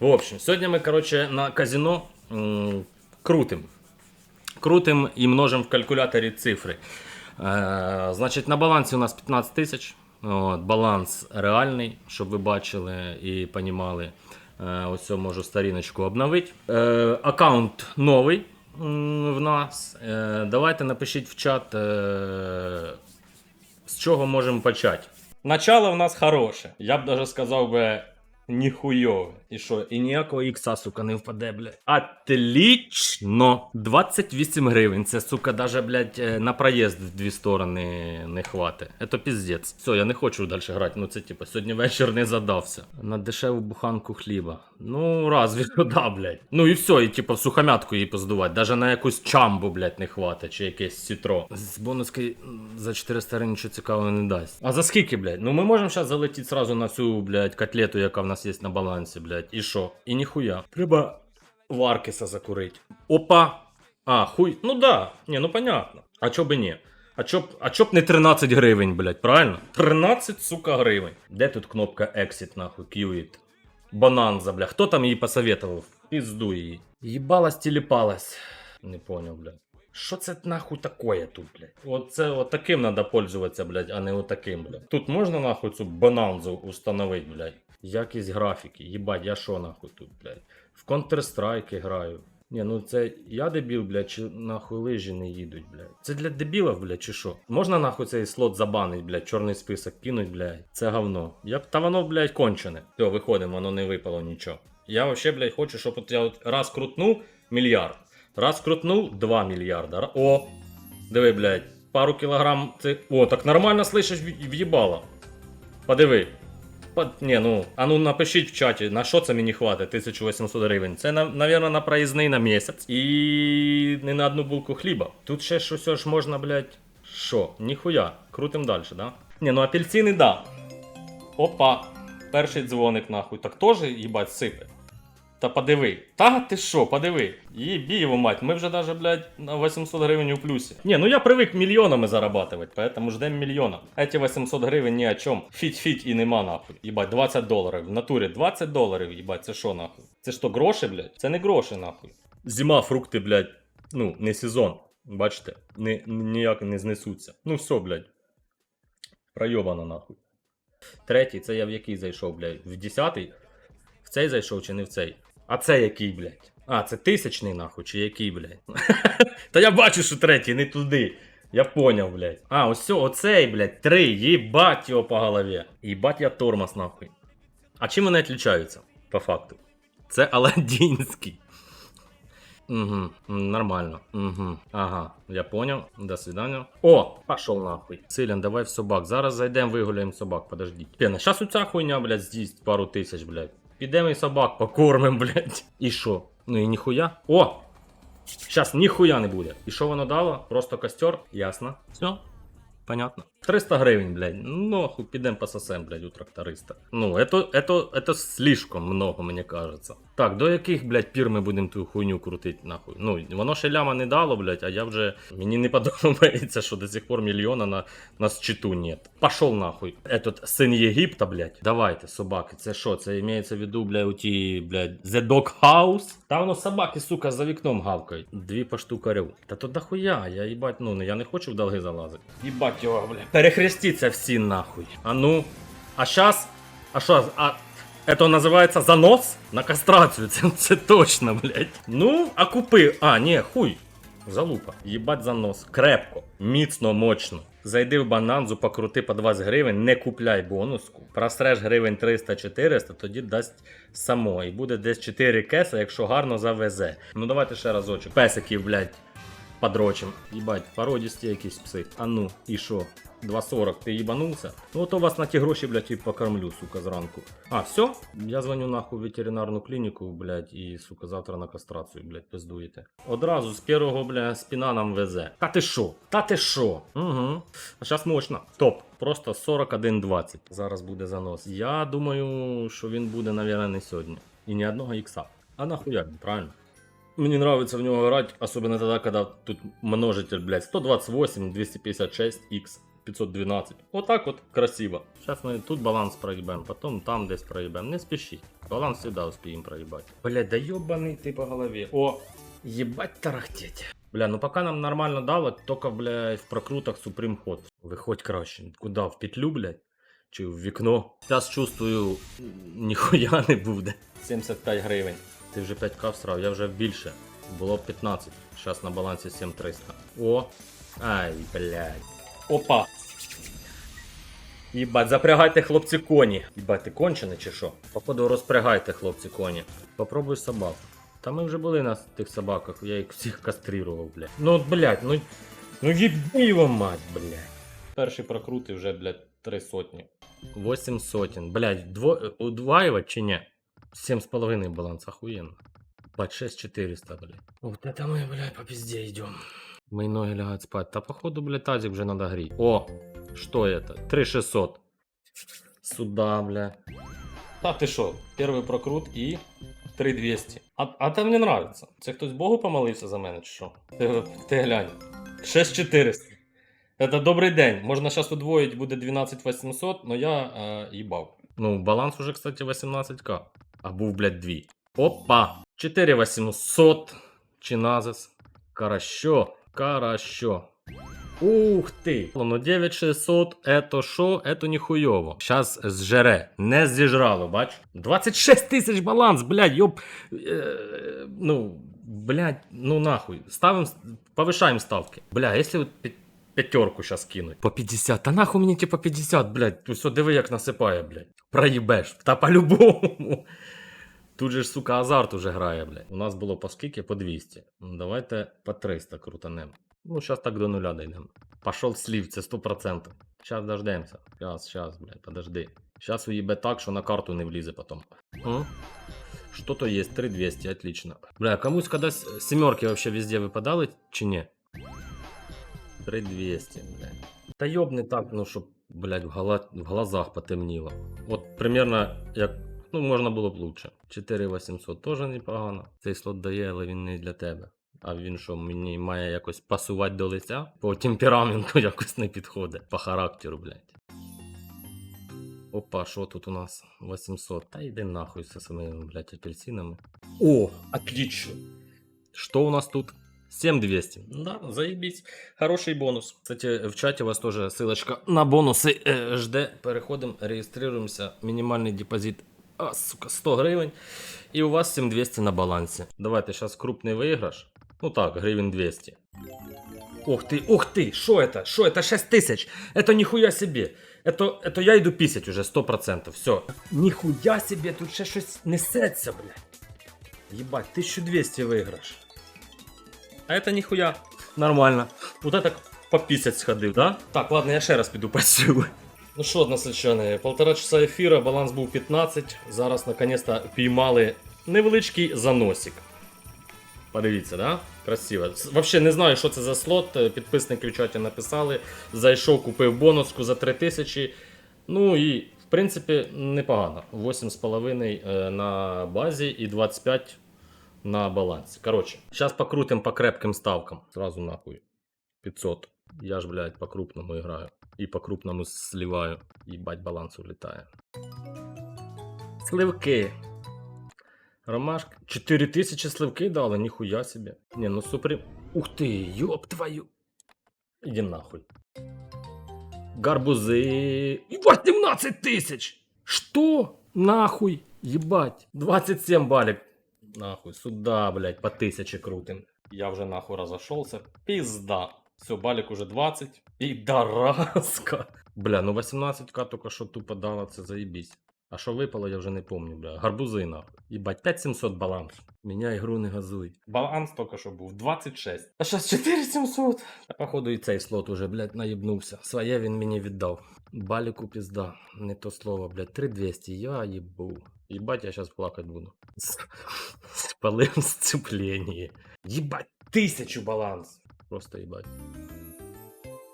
В общем, сьогодні ми, короче, на казино крутим. Крутим і множимо в калькуляторі цифри. Е, значить, на балансі у нас 15 тисяч. Баланс реальний, щоб ви бачили і понімали. Е, ось можу сторіночку обновити. Е, аккаунт новий в нас. Давайте напишіть в чат, з чого можемо почати. Начало в нас хороше. Я б даже сказав би ніхуйове. І що, і ніякого ікса, сука, не впаде, блядь. Отлично! 28 гривень. Це, сука, даже, блядь, е, на проїзд в дві сторони не хватить. Это піздець. Все, я не хочу далі грати. Ну це типа сьогодні вечір не задався. На дешеву буханку хліба. Ну, разве що да, блядь. Ну і все, і типа в сухомятку її поздувати. Даже на якусь чамбу, блядь, не хватить, чи якесь сітро. З бонуски за 400 гривень нічого цікавого не дасть. А за скільки, блядь? Ну ми можемо зараз залетіти сразу на всю, блядь, котлету, яка в нас є на балансі, блядь. І що? І ніхуя. Треба Варкіса закурить. Опа! А, хуй. Ну да. Не, ну понятно. А чо би ні? А чо б, а чо б не 13 гривень, блядь, правильно? 13, сука, гривень. Де тут кнопка Exit, нахуй, Qit? Бананза, бля. Хто там її посоветував? Пізду її. Їбалась тіліпалась. Не поняв, блядь. Що це нахуй такое тут, блядь? Оце от таким треба пользуватися, блядь, а не отаким, блядь. Тут можна нахуй цю бананзу установити, блядь. Якість графіки. Їбать, я що нахуй тут, блядь? В Counter-Strike граю. Ні, ну це я дебіл, блядь, чи нахуй лижі не їдуть, блядь. Це для дебілів, блядь, чи що? Можна нахуй цей слот забанить, блядь, чорний список кинуть, блядь. Це говно. Я б- та воно, блядь, кончене. Все, виходимо, воно не випало нічого. Я вообще, блядь, хочу, щоб от я от раз крутнув мільярд. Раз крутнув 2 мільярда. О! Диви, блядь, пару кілограм це. О, так нормально слышиш в'їбало. Подиви. Под... Ні, ну, а ну напишіть в чаті, на що це мені хватить 1800 гривень. Це, мабуть, на проїзний на місяць і не на одну булку хліба. Тут ще щось ж можна, блядь. Що? Ніхуя. Крутим далі, да? Ні, ну апельсини да. Опа. Перший дзвоник, нахуй. Так теж, їбать, сипе. Та подиви. Та ти що, подиви. Їбі його мать, ми вже даже, блядь, на 800 гривень у плюсі. Не, ну я привик мільйонами зарабатывать, поэтому ждем мільйона. Эти 800 гривень ні о чому. Фіть-фіть і нема нахуй. Їбать, 20 доларів. В натурі 20 доларів, їбать, це що нахуй? Це що, гроші, блядь? Це не гроші, нахуй. Зима, фрукти, блядь, ну, не сезон. Бачите, не, ніяк не знесуться. Ну все, блядь. Пройобано нахуй. Третій, це я в який зайшов, блядь? В десятий? В цей зайшов чи не в цей? А це який, блядь? А, це тисячний нахуй, чи який, блядь? Та я бачу, що третій, не туди. Я поняв, блядь. А, ось оцей, блядь, три. Їбать його по голові. Їбать я тормоз, нахуй. А чим вони відрізняються, по факту? Це Аладдінський. Угу, нормально. Угу. Ага, я понял. До свидания. О, пошел нахуй. Силен, давай в собак. Зараз зайдемо, вигуляємо собак. Подождіть. Пена, щас у ця хуйня, блядь, з'їсть пару тисяч, блядь. Підемо і собак покормим, блядь. І що? Ну і ніхуя. О! Зараз ніхуя не буде. І що воно дало? Просто костер? Ясно. Все. Понятно. 300 гривень, блядь. Ну, нахуй, підемо пососем, блядь, у тракториста. Ну, это, это, это слишком много, мені кажется. Так, до яких, блядь, пір ми будемо ту хуйню крутити, нахуй? Ну, воно ще ляма не дало, блядь, а я вже. Мені не подобається, що до сих пор мільйона на, на счету нет. Пошел нахуй. Этот син Єгипта, блядь. Давайте, собаки. Це що? Це імеється в виду, блядь, у ті, блядь, The Dog House? Та воно собаки, сука, за вікном гавкають. Дві по штукарю. Та то дохуя, я їбать, ну, я не хочу в долги залазити. Їбать його, блядь. Перехрестіться всі нахуй. А ну. А щас. А що? А. Это називається занос на кастрацію, це, це точно, блядь. Ну, а купи. А, ні, хуй. Залупа. Їбать занос. Крепко, міцно, мощно. Зайди в бананзу, покрути по 20 гривень, не купляй бонуску. Просреш гривень 300-400, тоді дасть само. І буде десь 4 кеса, якщо гарно завезе. Ну давайте ще разочок. Песиків, блядь, подрочим. Їбать, породісті якісь пси. А ну, і що? 2.40, ти їбанувся? Ну от у вас на ті гроші, блядь, і покормлю, сука, зранку. А, все? Я дзвоню нахуй в ветеринарну клініку, блядь, і, сука, завтра на кастрацію, блядь, пиздуєте. Одразу з першого, блядь, спіна нам везе. Та ти що? Та ти що? Угу. А зараз мощно. Топ. Просто 41.20. Зараз буде занос. Я думаю, що він буде, навірно, не сьогодні. І ні одного ікса. А нахуя, правильно? Мне нравится в него играть, особенно тогда, когда тут множитель, блядь, 128, 256, x. 512. Отак от красиво. Зараз ми тут баланс проїбемо, потім там десь проїбемо. Не спішіть. Баланс завжди успіємо проїбати. Блядь, да йобаний ти по голові. О, їбать тарахтеть. Бля, ну пока нам нормально дало, только, блядь, в прокрутах Supreme ход. Виходь краще. Куда? В петлю, блядь? Чи в вікно? Зараз чувствую, ніхуя не буде. 75 гривень. Ти вже 5к всрав, я вже більше. Було 15. Зараз на балансі 7300. О! Ай, блядь. Опа! Їбать, запрягайте хлопці коні. Їбать, ти кончений чи що? Походу розпрягайте хлопці коні. Попробуй собак. Та ми вже були на тих собаках, я їх всіх кастрирував, блядь. Ну от, блядь, ну. Ну їбі його мать, блядь. Перший прокрути вже, блядь, три сотні. Восім сотень. Блядь, дво... удваивать чи ні? Сім з половиною баланс, охуєнно. Бать, 6400, блядь. Вот это мы, блядь, по пизде идем. Мои ноги лягают спать. Та походу, блядь, тазик вже надо греть. О, что это? 3600. Сюда, бля. Та ти що? Перший прокрут і 3200. А, а це мені нравится. Це хтось Богу помолився за мене, чи що? Ти, ти глянь. 6400. Это добрий день. Можна зараз удвоїть, буде 12800, но я е, їбав. Ну, баланс уже, кстати, 18к. А був, блядь, 2. Опа! 4800. Чиназис. Хорошо. Хорошо. Ух ты! Ну 9600, это шо? Это ніхуйово. Щас зжере. Не зіжрало, бач? 26 тисяч баланс, блядь, йоп. Е, ну, блядь, ну нахуй. Ставим, повышаем ставки. Бля, если вот пя- пятерку сейчас кинуть. По 50. Та нахуй мені ті по 50, блядь. Ти все диви, як насипає, блядь. Проїбеш. Та по-любому. Тут же ж, сука, азарт уже грає, блядь. У нас було по скільки? По 200. Ну, давайте по 300 крутанем. Ну, зараз так до нуля дійдемо. Пошел слив, це 100%. Сейчас дождемся. Сейчас, сейчас, блядь, подожди. Сейчас уебе так, що на карту не влізе потом. М? Что-то есть, 3200, отлично. Бля, комусь когда с- семерки вообще везде выпадали, чи не? 3200, бля. Та ёб так, ну щоб, блядь, в, гала... в глазах потемніло. От примерно як. Ну, можна було б лучше. 4800 теж непогано. Цей слот дає, але він не для тебе. А він що, мені має якось пасувати до лиця? По темпераменту якось не підходить. По характеру, блядь. Опа, що тут у нас? 800. Та йди нахуй зі своїми, блядь, апельсинами. О, отлично. Что у нас тут? 7200. Да, заебись. Хороший бонус. Кстати, в чате у вас тоже ссылочка на бонусы э, жде. Переходим, регистрируемся. Минимальный депозит, а, сука, 100 гривень. И у вас 7200 на балансе. Давайте сейчас крупный выигрыш. Ну так, гривен 200. Ух ты, ух ты, что это? Что это? 6 тысяч. Это нихуя себе. Это, это я иду писать уже 100%. Все. Нихуя себе, тут ще щось несеться, блядь. Ебать, 1200 выигрыш. А это нихуя. Нормально. Вот это по 50 сходив, да? Так, ладно, я ще раз піду працюю. Ну що, односельчани, полтора часа ефіра, баланс був 15. Зараз наконец-то піймали невеличкий заносик. Подивіться, да? Красиво. Вообще не знаю, що це за слот. е, Підписники в чаті написали. Зайшов, купив бонуску за 3000. Ну і, в принципі, непогано. 8,5 е, на базі і 25 на балансі. Короче, сейчас покрутим по крепким ставкам. Сразу нахуй. 500. Я ж, блядь, по крупному играю. И по крупному сливаю. Ебать, баланс улетає. Сливки. Ромашка. 4000 сливки дали, ніхуя себе. Не, ну супер. Ух ты, ёб твою. Иди нахуй. Гарбузы. 18 тысяч! Что? Нахуй? Ебать. 27 балик. Нахуй, сюда, блядь, по тысяче крутим. Я вже нахуй разошелся. Пизда. Все, балик уже 20. И дораска. Бля, ну 18к только що тупо дала, це заебись. А що випало, я вже не помню, бля. Гарбузи нахуй. Ебать, 5700 баланс. Меня ігру не газуй. Баланс тільки що був 26. А зараз 4700. А походу і цей слот уже, блядь, наїбнувся. Своє він мені віддав. Баліку пізда. Не то слово, блядь. 3200. Я їбу. Ебать, я сейчас плакать буду. С- Спалив сцепление. Ебать, тысячу баланс. Просто ебать.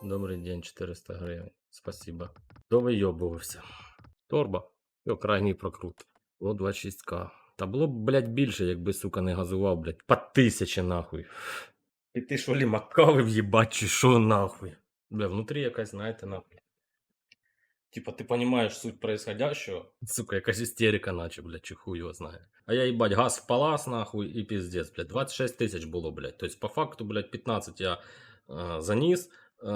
Добрий день, 400 гривен. Спасибо. Довийобувався. Торба. Йо, крайній прокрут. Було 26к. Та було б, блядь, більше, якби, сука, не газував, блядь. По тисячі нахуй. І ти що лімакави в'їбать, чи що нахуй? Бля, внутрі якась, знаєте, нахуй. Типа, ти розумієш суть происходящего. Сука, якась істерика, наче, блядь, чи хуй його знає. А я, їбать, газ в нахуй, і піздець, блядь. 26 тисяч було, блядь. Тобто, по факту, блядь, 15 я е, заніс, е,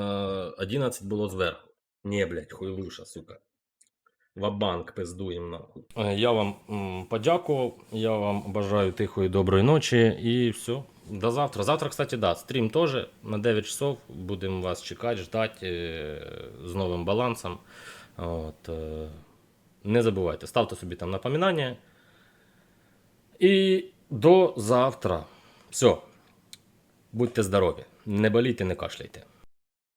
11 було зверху. Не, блядь, хуйлуша, сука. Ва-банк пиздуєм нахуй. Е, Я вам м, подякував, я вам бажаю тихої доброї ночі і все. До завтра. Завтра, кстати, да, стрім теж на 9 часов. Будемо вас чекати, ждати з новим балансом. От, е, не забувайте, ставте собі там напоминання. І до завтра. Все. Будьте здорові. Не болійте, не кашляйте.